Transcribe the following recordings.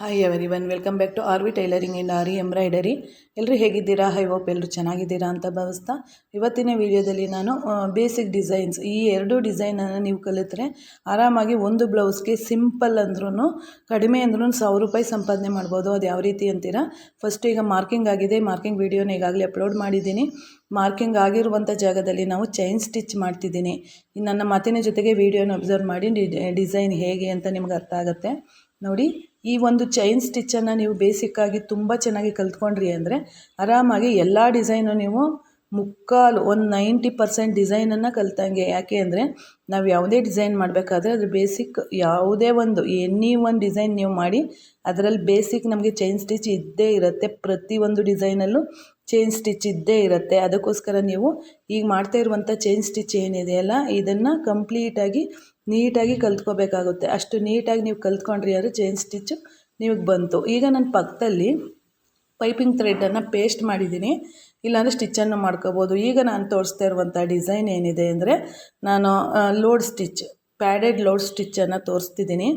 Hi everyone welcome back to R V tailoring and E embroidery ಎಲ್ಲರೂ ಹೇಗಿದ್ದೀರಾ? High hope ಎಲ್ಲರೂ ಚೆನ್ನಾಗಿದ್ದೀರಾ ಅಂತ ಭಾವಿಸ್ತಾ ಇವತ್ತಿನ ವಿಡಿಯೋದಲ್ಲಿ ನಾನು ಬೇಸಿಕ್ ಡಿಸೈನ್ಸ್ ಈ ಎರಡು ಡಿಸೈನನ್ನು ನೀವು ಕಲಿತರೆ ಆರಾಮಾಗಿ ಒಂದು ಬ್ಲೌಸ್ಗೆ ಸಿಂಪಲ್ ಅಂದ್ರೂ ಕಡಿಮೆ ಅಂದ್ರೂ ಸಾವಿರ ರೂಪಾಯಿ ಸಂಪಾದನೆ ಮಾಡ್ಬೋದು. ಅದು ಯಾವ ರೀತಿ ಅಂತೀರಾ? ಫಸ್ಟ್ ಈಗ ಮಾರ್ಕಿಂಗ್ ಆಗಿದೆ. ಮಾರ್ಕಿಂಗ್ ವೀಡಿಯೋನ ಈಗಾಗಲೇ ಅಪ್ಲೋಡ್ ಮಾಡಿದ್ದೀನಿ. ಮಾರ್ಕಿಂಗ್ ಆಗಿರುವಂಥ ಜಾಗದಲ್ಲಿ ನಾವು ಚೈನ್ ಸ್ಟಿಚ್ ಮಾಡ್ತಿದ್ದೀನಿ. ನನ್ನ ಮಾತಿನ ಜೊತೆಗೆ ವಿಡಿಯೋನ ಅಬ್ಸರ್ವ್ ಮಾಡಿ ಡಿಸೈನ್ ಹೇಗೆ ಅಂತ ನಿಮ್ಗೆ ಅರ್ಥ ಆಗುತ್ತೆ. ನೋಡಿ ಈ ಒಂದು ಚೈನ್ ಸ್ಟಿಚ್ಚನ್ನು ನೀವು ಬೇಸಿಕ್ಕಾಗಿ ತುಂಬ ಚೆನ್ನಾಗಿ ಕಲ್ತ್ಕೊಂಡ್ರಿ ಅಂದರೆ ಆರಾಮಾಗಿ ಎಲ್ಲ ಡಿಸೈನು ನೀವು ಮುಕ್ಕಾಲು ಒಂದು ನೈಂಟಿ ಪರ್ಸೆಂಟ್ ಡಿಸೈನನ್ನು ಕಲ್ತಂಗೆ ಯಾಕೆ ಅಂದರೆ ನಾವು ಯಾವುದೇ ಡಿಸೈನ್ ಮಾಡಬೇಕಾದ್ರೆ ಅದ್ರ ಬೇಸಿಕ್ ಯಾವುದೇ ಒಂದು ಎನಿ ಒಂದು ಡಿಸೈನ್ ನೀವು ಮಾಡಿ ಅದರಲ್ಲಿ ಬೇಸಿಕ್ ನಮಗೆ ಚೈನ್ ಸ್ಟಿಚ್ ಇದ್ದೇ ಇರುತ್ತೆ. ಪ್ರತಿಯೊಂದು ಡಿಸೈನಲ್ಲೂ ಚೈನ್ ಸ್ಟಿಚ್ ಇದ್ದೇ ಇರುತ್ತೆ. ಅದಕ್ಕೋಸ್ಕರ ನೀವು ಈಗ ಮಾಡ್ತಾ ಇರುವಂಥ ಚೈನ್ ಸ್ಟಿಚ್ ಏನಿದೆಯಲ್ಲ ಇದನ್ನು ಕಂಪ್ಲೀಟಾಗಿ ನೀಟಾಗಿ ಕಲ್ತ್ಕೋಬೇಕಾಗುತ್ತೆ. ಅಷ್ಟು ನೀಟಾಗಿ ನೀವು ಕಲ್ತ್ಕೊಂಡ್ರಿ ಅಂದರೆ ಚೈನ್ ಸ್ಟಿಚ್ಚು. ನಿಮಗೆ ಬಂತು. ಈಗ ನನ್ನ ಪಕ್ಕದಲ್ಲಿ ಪೈಪಿಂಗ್ ಥ್ರೆಡನ್ನು ಪೇಸ್ಟ್ ಮಾಡಿದ್ದೀನಿ. ಇಲ್ಲಾಂದರೆ ಸ್ಟಿಚ್ಚನ್ನು ಮಾಡ್ಕೋಬೋದು. ಈಗ ನಾನು ತೋರಿಸ್ತಾ ಇರುವಂಥ ಡಿಸೈನ್ ಏನಿದೆ ಅಂದರೆ, ನಾನು ಲೋಡ್ ಸ್ಟಿಚ್, ಪ್ಯಾಡೆಡ್ ಲೋಡ್ ಸ್ಟಿಚ್ಚನ್ನು ತೋರಿಸ್ತಿದ್ದೀನಿ.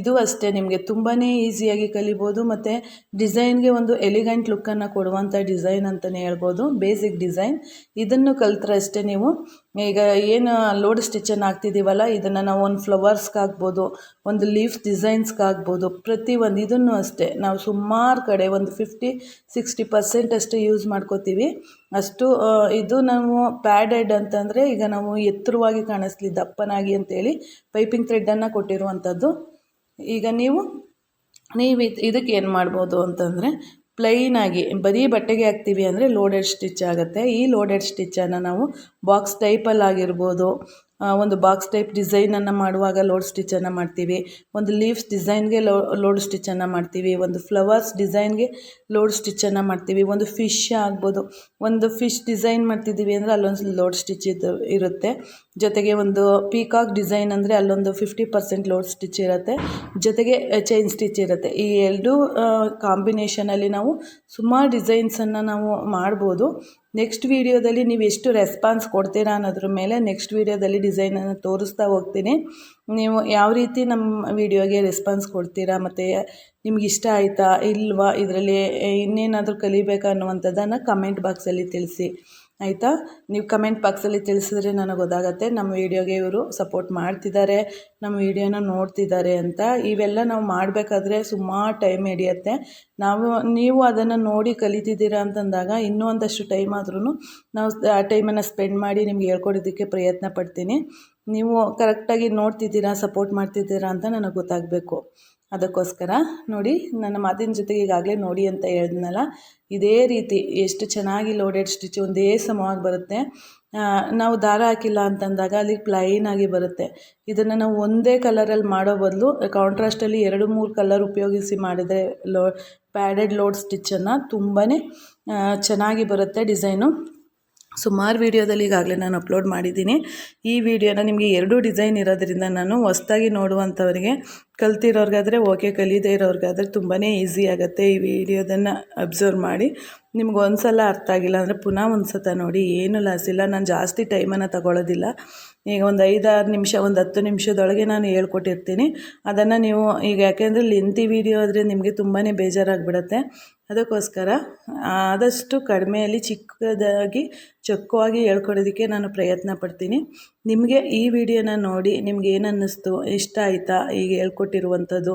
ಇದು ಅಷ್ಟೇ, ನಿಮಗೆ ತುಂಬಾ ಈಸಿಯಾಗಿ ಕಲಿಬೋದು ಮತ್ತು ಡಿಸೈನ್ಗೆ ಒಂದು ಎಲಿಗೆಂಟ್ ಲುಕ್ಕನ್ನು ಕೊಡುವಂಥ ಡಿಸೈನ್ ಅಂತಲೇ ಹೇಳ್ಬೋದು ಬೇಸಿಕ್ ಡಿಸೈನ್ ಇದನ್ನು ಕಲ್ತ್ರೆ ಅಷ್ಟೇ ನೀವು, ಈಗ ಏನು ಲೋಡ್ ಸ್ಟಿಚನ್ನು ಹಾಕ್ತಿದ್ದೀವಲ್ಲ, ಇದನ್ನು ನಾವು ಒಂದು ಫ್ಲವರ್ಸ್ಗೆ ಹಾಕ್ಬೋದು, ಒಂದು ಲೀಫ್ ಡಿಸೈನ್ಸ್ಗೆ ಹಾಕ್ಬೋದು, ಪ್ರತಿ ಒಂದು ಇದನ್ನು ಅಷ್ಟೇ. ನಾವು ಸುಮಾರು ಕಡೆ ಒಂದು ಫಿಫ್ಟಿ ಸಿಕ್ಸ್ಟಿ ಪರ್ಸೆಂಟ್ ಅಷ್ಟೇ ಯೂಸ್ ಮಾಡ್ಕೋತೀವಿ. ಅಷ್ಟು ಇದು ನಾವು ಪ್ಯಾಡೆಡ್ ಅಂತಂದರೆ ಈಗ ನಾವು ಎತ್ತರವಾಗಿ ಕಾಣಿಸ್ಲಿ ದಪ್ಪನಾಗಿ ಅಂತೇಳಿ ಪೈಪಿಂಗ್ ಥ್ರೆಡ್ಡನ್ನು ಕೊಟ್ಟಿರುವಂಥದ್ದು. ಈಗ ನೀವು ನೀವು ಇದಕ್ಕೆ ಏನು ಮಾಡ್ಬೋದು ಅಂತಂದರೆ ಪ್ಲೈನಾಗಿ ಬರೀ ಬಟ್ಟೆಗೆ ಹಾಕ್ತೀವಿ ಅಂದರೆ ಲೋಡೆಡ್ ಸ್ಟಿಚ್ ಆಗುತ್ತೆ. ಈ ಲೋಡೆಡ್ ಸ್ಟಿಚ್ಚನ್ನು ನಾವು ಬಾಕ್ಸ್ ಟೈಪಲ್ಲಿ ಆಗಿರ್ಬೋದು ಒಂದು ಬಾಕ್ಸ್ ಟೈಪ್ ಡಿಸೈನನ್ನು ಮಾಡುವಾಗ ಲೋಡ್ ಸ್ಟಿಚ್ಚನ್ನು ಮಾಡ್ತೀವಿ. ಒಂದು ಲೀವ್ಸ್ ಡಿಸೈನ್ಗೆ ಲೋ ಲೋಡ್ ಸ್ಟಿಚ್ಚನ್ನು ಮಾಡ್ತೀವಿ. ಒಂದು ಫ್ಲವರ್ಸ್ ಡಿಸೈನ್ಗೆ ಲೋಡ್ ಸ್ಟಿಚ್ಚನ್ನು ಮಾಡ್ತೀವಿ. ಒಂದು ಫಿಶ್ ಆಗ್ಬೋದು. ಒಂದು ಫಿಶ್ ಡಿಸೈನ್ ಮಾಡ್ತಿದ್ದೀವಿ ಅಂದರೆ ಅಲ್ಲೊಂದು ಲೋಡ್ ಸ್ಟಿಚ್ ಇರುತ್ತೆ. ಜೊತೆಗೆ ಒಂದು ಪೀಕಾಕ್ ಡಿಸೈನ್ ಅಂದರೆ ಅಲ್ಲೊಂದು ಫಿಫ್ಟಿ ಪರ್ಸೆಂಟ್ ಲೋಡ್ ಸ್ಟಿಚ್ ಇರುತ್ತೆ. ಜೊತೆಗೆ ಚೈನ್ ಸ್ಟಿಚ್ ಇರುತ್ತೆ. ಈ ಎರಡೂ ಕಾಂಬಿನೇಷನಲ್ಲಿ ನಾವು ಸುಮಾರು ಡಿಸೈನ್ಸನ್ನು ನಾವು ಮಾಡ್ಬೋದು. ನೆಕ್ಸ್ಟ್ ವೀಡಿಯೋದಲ್ಲಿ ನೀವು ಎಷ್ಟು ರೆಸ್ಪಾನ್ಸ್ ಕೊಡ್ತೀರಾ ಅನ್ನೋದ್ರ ಮೇಲೆ ನೆಕ್ಸ್ಟ್ ವೀಡಿಯೋದಲ್ಲಿ ಡಿಸೈನನ್ನು ತೋರಿಸ್ತಾ ಹೋಗ್ತೀನಿ. ನೀವು ಯಾವ ರೀತಿ ನಮ್ಮ ವೀಡಿಯೋಗೆ ರೆಸ್ಪಾನ್ಸ್ ಕೊಡ್ತೀರಾ ಮತ್ತು ನಿಮ್ಗೆ ಇಷ್ಟ ಆಯಿತಾ, ಇಲ್ವಾ, ಇದರಲ್ಲಿ ಇನ್ನೇನಾದರೂ ಕಲಿಬೇಕಾ ಅನ್ನುವಂಥದ್ದನ್ನು ಕಮೆಂಟ್ ಬಾಕ್ಸಲ್ಲಿ ತಿಳಿಸಿ. ಆಯಿತಾ? ನೀವು ಕಮೆಂಟ್ ಬಾಕ್ಸಲ್ಲಿ ತಿಳಿಸಿದ್ರೆ ನನಗೆ ಗೊತ್ತಾಗತ್ತೆ. ನಮ್ಮ ವೀಡಿಯೋಗೆ ಇವರು ಸಪೋರ್ಟ್ ಮಾಡ್ತಿದ್ದಾರೆ. ನಮ್ಮ ವೀಡಿಯೋನ ನೋಡ್ತಿದ್ದಾರೆ ಅಂತ. ಇವೆಲ್ಲ ನಾವು ಮಾಡಬೇಕಾದ್ರೆ ಸುಮಾರು ಟೈಮ್ ಹಿಡಿಯತ್ತೆ. ನಾವು, ನೀವು ಅದನ್ನು ನೋಡಿ ಕಲಿತಿದ್ದೀರಾ ಅಂತಂದಾಗ ಇನ್ನೂ ಒಂದಷ್ಟು ಟೈಮ್ ಆದ್ರೂ ನಾವು ಆ ಟೈಮನ್ನು ಸ್ಪೆಂಡ್ ಮಾಡಿ ನಿಮ್ಗೆ ಹೇಳ್ಕೊಡೋದಕ್ಕೆ ಪ್ರಯತ್ನ ಪಡ್ತೀನಿ. ನೀವು ಕರೆಕ್ಟಾಗಿ ನೋಡ್ತಿದ್ದೀರಾ ಸಪೋರ್ಟ್ ಮಾಡ್ತಿದ್ದೀರಾ ಅಂತ ನನಗೆ ಗೊತ್ತಾಗಬೇಕು. ಅದಕ್ಕೋಸ್ಕರ ನೋಡಿ, ನನ್ನ ಮಾತಿನ ಜೊತೆಗೆ ಈಗಾಗಲೇ ನೋಡಿ ಅಂತ ಹೇಳಿದ್ನಲ್ಲ, ಇದೇ ರೀತಿ ಎಷ್ಟು ಚೆನ್ನಾಗಿ ಲೋಡೆಡ್ ಸ್ಟಿಚ್ ಒಂದೇ ಸಮವಾಗಿ ಬರುತ್ತೆ. ನಾವು ದಾರ ಹಾಕಿಲ್ಲ ಅಂತಂದಾಗ ಅಲ್ಲಿ ಪ್ಲೈನಾಗಿ ಬರುತ್ತೆ. ಇದನ್ನು ನಾವು ಒಂದೇ ಕಲರಲ್ಲಿ ಮಾಡೋ ಬದಲು ಕಾಂಟ್ರಾಸ್ಟಲ್ಲಿ ಎರಡು ಮೂರು ಕಲರ್ ಉಪಯೋಗಿಸಿ ಮಾಡಿದರೆ ಲೋ ಪ್ಯಾಡೆಡ್ ಲೋಡ್ ಸ್ಟಿಚ್ಚನ್ನು ತುಂಬಾ ಚೆನ್ನಾಗಿ ಬರುತ್ತೆ ಡಿಸೈನು. ಸುಮಾರು ವೀಡಿಯೋದಲ್ಲಿ ಈಗಾಗಲೇ ನಾನು ಅಪ್ಲೋಡ್ ಮಾಡಿದ್ದೀನಿ. ಈ ವಿಡಿಯೋನ ನಿಮಗೆ ಎರಡೂ ಡಿಸೈನ್ ಇರೋದರಿಂದ ನಾನು ಹೊಸ್ದಾಗಿ ನೋಡುವಂಥವ್ರಿಗೆ ಕಲ್ತಿರೋರ್ಗಾದರೆ ಓಕೆ, ಕಲಿಯದೇ ಇರೋರ್ಗಾದ್ರೆ ತುಂಬಾ ಈಸಿ ಆಗುತ್ತೆ ಈ ವಿಡಿಯೋದನ್ನು ಅಬ್ಸರ್ವ್ ಮಾಡಿ. ನಿಮ್ಗೆ ಒಂದು ಸಲ ಅರ್ಥ ಆಗಿಲ್ಲ ಅಂದರೆ ಪುನಃ ಒಂದು ಸತ ನೋಡಿ, ಏನು ಲಾಸ್ ಇಲ್ಲ. ನಾನು ಜಾಸ್ತಿ ಟೈಮನ್ನು ತಗೊಳ್ಳೋದಿಲ್ಲ ಈಗ ಒಂದು ಐದಾರು ನಿಮಿಷ, ಒಂದು ಹತ್ತು ನಿಮಿಷದೊಳಗೆ ನಾನು ಹೇಳ್ಕೊಟ್ಟಿರ್ತೀನಿ. ಅದನ್ನು ನೀವು, ಈಗ ಯಾಕೆಂದರೆ ಲಿಂತಿ ವಿಡಿಯೋ ಆದರೆ ನಿಮಗೆ ತುಂಬಾ ಬೇಜಾರಾಗಿಬಿಡುತ್ತೆ. ಅದಕ್ಕೋಸ್ಕರ ಆದಷ್ಟು ಕಡಿಮೆಯಲ್ಲಿ ಚಿಕ್ಕದಾಗಿ ಚೊಕ್ಕವಾಗಿ ಹೇಳ್ಕೊಡೋದಕ್ಕೆ ನಾನು ಪ್ರಯತ್ನ ಪಡ್ತೀನಿ. ನಿಮಗೆ ಈ ವಿಡಿಯೋನ ನೋಡಿ ನಿಮ್ಗೆ ಏನು ಅನ್ನಿಸ್ತು ಇಷ್ಟ ಆಯಿತಾ ಈಗ ಹೇಳ್ಕೊಟ್ಟಿರುವಂಥದ್ದು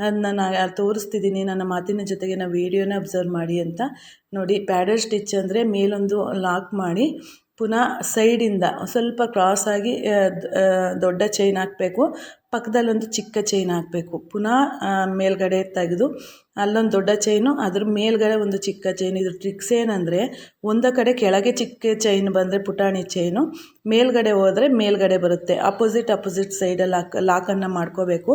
ಅದನ್ನ ನಾನು ತೋರಿಸ್ತಿದ್ದೀನಿ. ನನ್ನ ಮಾತಿನ ಜೊತೆಗೆ ನಾವು ವೀಡಿಯೋನ ಅಬ್ಸರ್ವ್ ಮಾಡಿ ಅಂತ ನೋಡಿ. ಪ್ಯಾಡಲ್ ಸ್ಟಿಚ್ ಅಂದರೆ ಮೇಲೊಂದು ಲಾಕ್ ಮಾಡಿ. ಪುನಃ ಸೈಡಿಂದ ಸ್ವಲ್ಪ ಕ್ರಾಸಾಗಿ ದೊಡ್ಡ ಚೈನ್ ಹಾಕಬೇಕು. ಪಕ್ಕದಲ್ಲೊಂದು ಚಿಕ್ಕ ಚೈನ್ ಹಾಕಬೇಕು. ಪುನಃ ಮೇಲ್ಗಡೆ ತೆಗೆದು ಅಲ್ಲೊಂದು ದೊಡ್ಡ ಚೈನು ಅದ್ರ ಮೇಲ್ಗಡೆ ಒಂದು ಚಿಕ್ಕ ಚೈನ್ ಇದ್ರ ಟ್ರಿಕ್ಸ್ ಏನಂದರೆ, ಒಂದು ಕಡೆ ಕೆಳಗೆ ಚಿಕ್ಕ ಚೈನ್ ಬಂದರೆ ಪುಟಾಣಿ ಚೈನು ಮೇಲ್ಗಡೆ ಹೋದರೆ ಮೇಲ್ಗಡೆ ಬರುತ್ತೆ. ಅಪೋಸಿಟ್ ಅಪೋಸಿಟ್ ಸೈಡಲ್ಲಿ ಲಾಕ್ ಲಾಕನ್ನು ಮಾಡ್ಕೋಬೇಕು.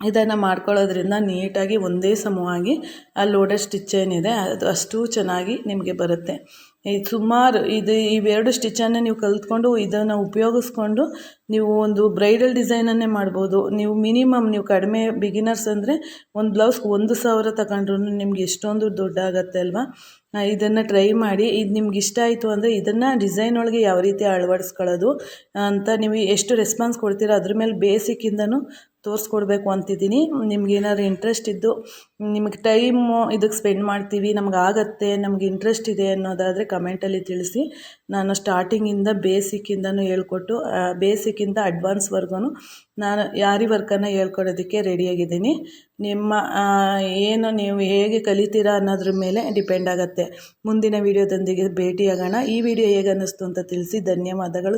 ಇದನ್ನು ಮಾಡ್ಕೊಳ್ಳೋದ್ರಿಂದ ನೀಟಾಗಿ ಒಂದೇ ಸಮವಾಗಿ ಆ ಲೋಡೆಡ್ ಸ್ಟಿಚ್ ಏನಿದೆ, ಅದು ಅಷ್ಟು ಚೆನ್ನಾಗಿ ನಿಮಗೆ ಬರುತ್ತೆ. ಈ ಸುಮಾರು ಇದು ಇವೆರಡು ಸ್ಟಿಚ್ಚನ್ನು ನೀವು ಕಲಿತ್ಕೊಂಡು ಇದನ್ನು ಉಪಯೋಗಿಸ್ಕೊಂಡು ನೀವು ಒಂದು ಬ್ರೈಡಲ್ ಡಿಸೈನನ್ನೇ ಮಾಡ್ಬೋದು. ನೀವು ಮಿನಿಮಮ್ ನೀವು ಕಡಿಮೆ ಬಿಗಿನರ್ಸ್ ಅಂದರೆ ಒಂದು ಬ್ಲೌಸ್ಗೆ ಒಂದು ಸಾವಿರ ತಗೊಂಡ್ರು ನಿಮ್ಗೆ ಎಷ್ಟೊಂದು ದುಡ್ಡಾಗತ್ತೆ ಅಲ್ವಾ? ಇದನ್ನು ಟ್ರೈ ಮಾಡಿ, ಇದು ನಿಮ್ಗೆ ಇಷ್ಟ ಆಯಿತು ಅಂದರೆ ಇದನ್ನು ಡಿಸೈನ್ ಒಳಗೆ ಯಾವ ರೀತಿ ಅಳವಡಿಸ್ಕೊಳ್ಳೋದು ಅಂತ ನೀವು ಎಷ್ಟು ರೆಸ್ಪಾನ್ಸ್ ಕೊಡ್ತೀರೋ ಅದ್ರ ಮೇಲೆ ಬೇಸಿಕ್ಕಿಂದನೂ ತೋರಿಸ್ಕೊಡ್ಬೇಕು ಅಂತಿದ್ದೀನಿ. ನಿಮ್ಗೆ ಏನಾದ್ರು ಇಂಟ್ರೆಸ್ಟ್ ಇದ್ದು, ನಿಮಗೆ ಟೈಮು ಇದಕ್ಕೆ ಸ್ಪೆಂಡ್ ಮಾಡ್ತೀವಿ, ನಮ್ಗೆ ಆಗುತ್ತೆ, ನಮ್ಗೆ ಇಂಟ್ರೆಸ್ಟ್ ಇದೆ ಅನ್ನೋದಾದರೆ ಕಮೆಂಟಲ್ಲಿ ತಿಳಿಸಿ. ನಾನು ಸ್ಟಾರ್ಟಿಂಗಿಂದ ಬೇಸಿಕ್ಕಿಂದನೂ ಹೇಳ್ಕೊಟ್ಟು ಬೇಸಿಕ್ಕಿಂದ ಅಡ್ವಾನ್ಸ್ವರೆಗೂ ನಾನು ಯಾರಿ ವರ್ಕನ್ನು ಹೇಳ್ಕೊಡೋದಕ್ಕೆ ರೆಡಿಯಾಗಿದ್ದೀನಿ ನಿಮ್ಮ ಏನು ನೀವು ಹೇಗೆ ಕಲಿತೀರಾ ಅನ್ನೋದ್ರ ಮೇಲೆ ಡಿಪೆಂಡ್ ಆಗುತ್ತೆ. ಮುಂದಿನ ವೀಡಿಯೋದೊಂದಿಗೆ ಭೇಟಿಯಾಗೋಣ. ಈ ವಿಡಿಯೋ ಹೇಗೆ ಅನ್ನಿಸ್ತು ಅಂತ ತಿಳಿಸಿ. ಧನ್ಯವಾದಗಳು.